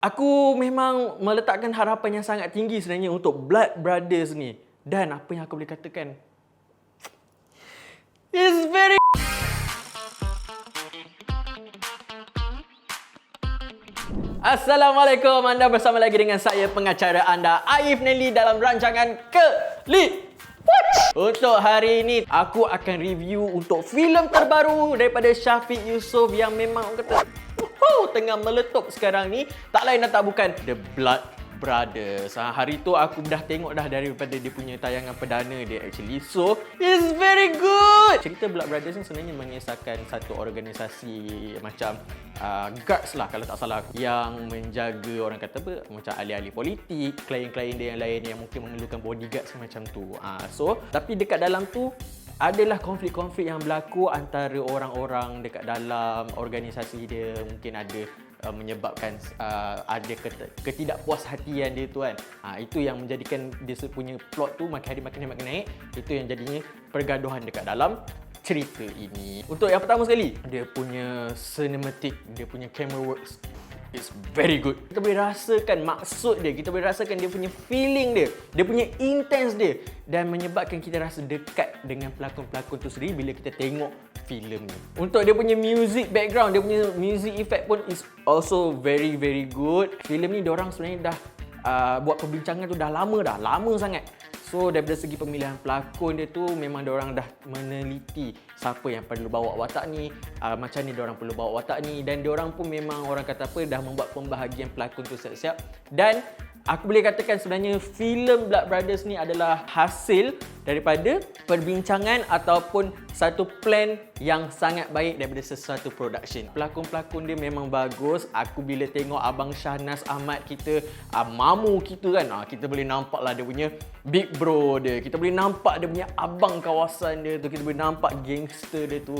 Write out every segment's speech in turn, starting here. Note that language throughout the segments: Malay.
Aku memang meletakkan harapan yang sangat tinggi sebenarnya untuk Blood Brothers ni. Dan apa yang aku boleh katakan? It's very Assalamualaikum, anda bersama lagi dengan saya pengacara anda Aif Nelly dalam rancangan Keli Watch. Untuk hari ini aku akan review untuk filem terbaru daripada Syafiq Yusof yang memang kata oh, tengah meletup sekarang ni tak lain dan tak bukan The Blood Brothers. Ha, hari tu aku dah tengok dah daripada dia punya tayangan perdana dia actually. So, it's very good. Cerita Blood Brothers ni sebenarnya mengisahkan satu organisasi macam uh, guards lah kalau tak salah aku yang menjaga orang kata apa macam ahli-ahli politik, klien-klien dia yang lain yang mungkin memerlukan bodyguards macam tu. Uh, so, tapi dekat dalam tu adalah konflik-konflik yang berlaku antara orang-orang dekat dalam organisasi dia mungkin ada uh, menyebabkan uh, ada ket- ketidakpuashatian dia tu kan. Ha, itu yang menjadikan dia punya plot tu makin hari makin naik makin naik. Itu yang jadinya pergaduhan dekat dalam cerita ini. Untuk yang pertama sekali, dia punya cinematic, dia punya camera works It's very good. Kita boleh rasakan maksud dia, kita boleh rasakan dia punya feeling dia, dia punya intense dia dan menyebabkan kita rasa dekat dengan pelakon-pelakon tu sendiri bila kita tengok filem ni. Untuk dia punya music background, dia punya music effect pun is also very very good. Filem ni orang sebenarnya dah uh, buat perbincangan tu dah lama dah, lama sangat. So daripada segi pemilihan pelakon dia tu memang dia orang dah meneliti siapa yang perlu bawa watak ni, uh, macam ni dia orang perlu bawa watak ni. Dan dia orang pun memang orang kata apa dah membuat pembahagian pelakon tu siap-siap. Dan Aku boleh katakan sebenarnya filem Blood Brothers ni adalah hasil daripada perbincangan ataupun satu plan yang sangat baik daripada sesuatu production. Pelakon-pelakon dia memang bagus. Aku bila tengok Abang Syahnas Ahmad kita, uh, mamu kita kan, uh, kita boleh nampak lah dia punya big bro dia. Kita boleh nampak dia punya abang kawasan dia tu. Kita boleh nampak gangster dia tu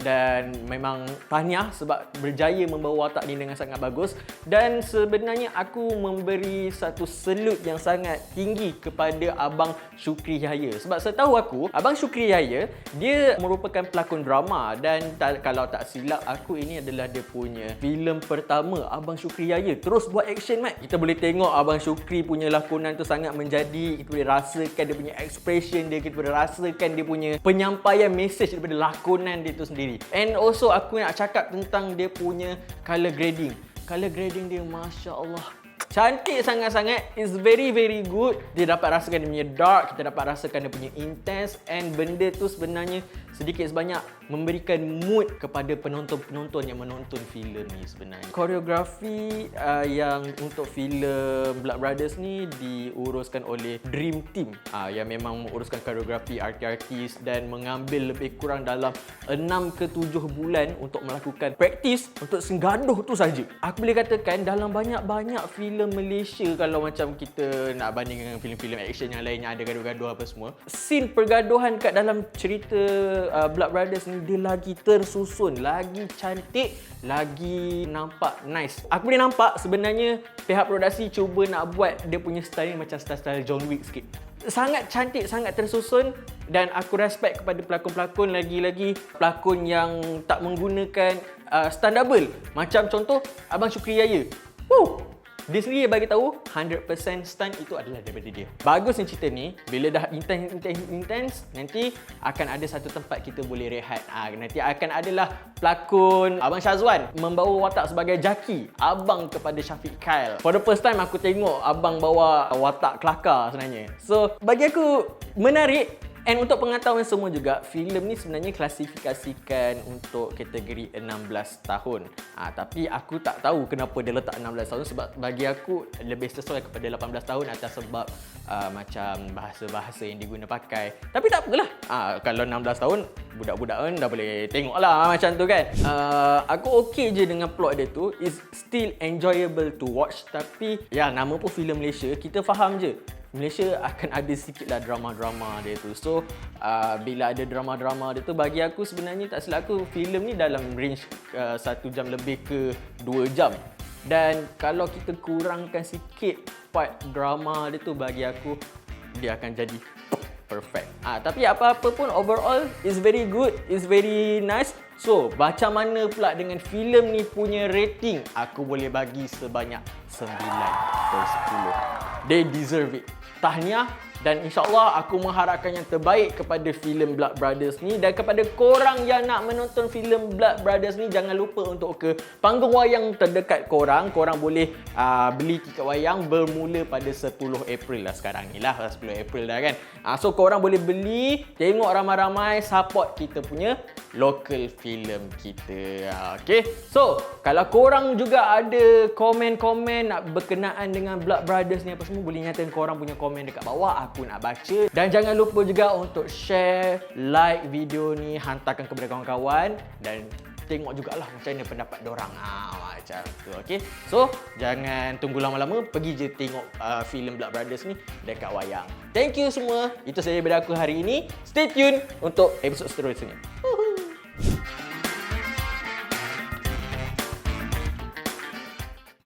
dan memang tahniah sebab berjaya membawa watak ni dengan sangat bagus. Dan sebenarnya aku memberi satu selut yang sangat tinggi kepada Abang Syukri Yahya. Sebab setahu aku Abang Syukri Yahya dia merupakan pelakon drama. Dan tak, kalau tak silap aku ini adalah dia punya filem pertama Abang Syukri Yahya. Terus buat action mat. Kita boleh tengok Abang Syukri punya lakonan tu sangat menjadi. Kita boleh rasakan dia punya expression dia kita boleh rasakan dia punya penyampaian message daripada lakonan dia tu sendiri sendiri. And also aku nak cakap tentang dia punya color grading. Color grading dia Masya Allah Cantik sangat-sangat. It's very very good. Dia dapat rasakan dia punya dark Kita dapat rasakan dia punya intense And benda tu sebenarnya Sedikit sebanyak Memberikan mood kepada penonton-penonton Yang menonton filem ni sebenarnya. Koreografi uh, Yang untuk filem Blood Brothers ni Diuruskan oleh Dream Team. Uh, Yang memang menguruskan koreografi artis-artis Dan mengambil lebih kurang dalam 6 ke 7 bulan Untuk melakukan praktis Untuk senggaduh tu saja. Aku boleh katakan Dalam banyak-banyak filem filem Malaysia kalau macam kita nak banding dengan filem-filem action yang lain yang ada gaduh-gaduh apa semua. Scene pergaduhan kat dalam cerita uh, Blood Brothers ni dia lagi tersusun lagi cantik lagi nampak nice. Aku boleh nampak? Sebenarnya pihak produksi cuba nak buat dia punya style macam style-style John Wick sikit. Sangat cantik, sangat tersusun dan aku respect kepada pelakon-pelakon lagi-lagi pelakon yang tak menggunakan uh, stunt double. Macam contoh Abang Syukri Yaya. Woo! Dia sendiri bagi tahu 100% stunt itu adalah daripada dia. Bagus ni cerita ni, bila dah intense intense intense, nanti akan ada satu tempat kita boleh rehat. Ha, nanti akan adalah pelakon Abang Syazwan membawa watak sebagai Jaki, abang kepada Syafiq Kyle. For the first time aku tengok abang bawa watak kelakar sebenarnya. So, bagi aku menarik And untuk pengetahuan semua juga, filem ni sebenarnya klasifikasikan untuk kategori 16 tahun. Ha, tapi aku tak tahu kenapa dia letak 16 tahun sebab bagi aku lebih sesuai kepada 18 tahun atas sebab uh, macam bahasa-bahasa yang diguna pakai. Tapi tak apalah. Ha, kalau 16 tahun, budak-budak kan dah boleh tengok lah macam tu kan. Uh, aku okey je dengan plot dia tu. It's still enjoyable to watch. Tapi ya nama pun filem Malaysia, kita faham je. Malaysia akan ada sikit lah drama-drama dia tu. So, uh, bila ada drama-drama dia tu, bagi aku sebenarnya tak silap aku, filem ni dalam range uh, satu jam lebih ke dua jam. Dan kalau kita kurangkan sikit part drama dia tu, bagi aku, dia akan jadi perfect. Ah, tapi apa-apa pun overall is very good, is very nice. So, macam mana pula dengan filem ni punya rating? Aku boleh bagi sebanyak 9 per 10. They deserve it. Tahniah dan insyaAllah aku mengharapkan yang terbaik kepada filem Blood Brothers ni dan kepada korang yang nak menonton filem Blood Brothers ni jangan lupa untuk ke panggung wayang terdekat korang. Korang boleh uh, beli tiket wayang bermula pada 10 April lah sekarang ni lah. 10 April dah kan? Uh, so korang boleh beli tengok ramai-ramai support kita punya local film kita. Uh, okay so kalau korang juga ada komen-komen nak berkenaan dengan Blood Brothers ni apa semua boleh nyatakan korang punya komen dekat bawah. Aku nak baca. Dan jangan lupa juga untuk share like video ni hantarkan kepada kawan-kawan. Dan tengok jugalah macam mana pendapat dorang. Ah macam tu okey. So jangan tunggu lama-lama. Pergi je tengok uh, filem Blood Brothers ni dekat wayang. Thank you semua. Itu saja daripada aku hari ini. Stay tune untuk episod seterusnya. Uhuh.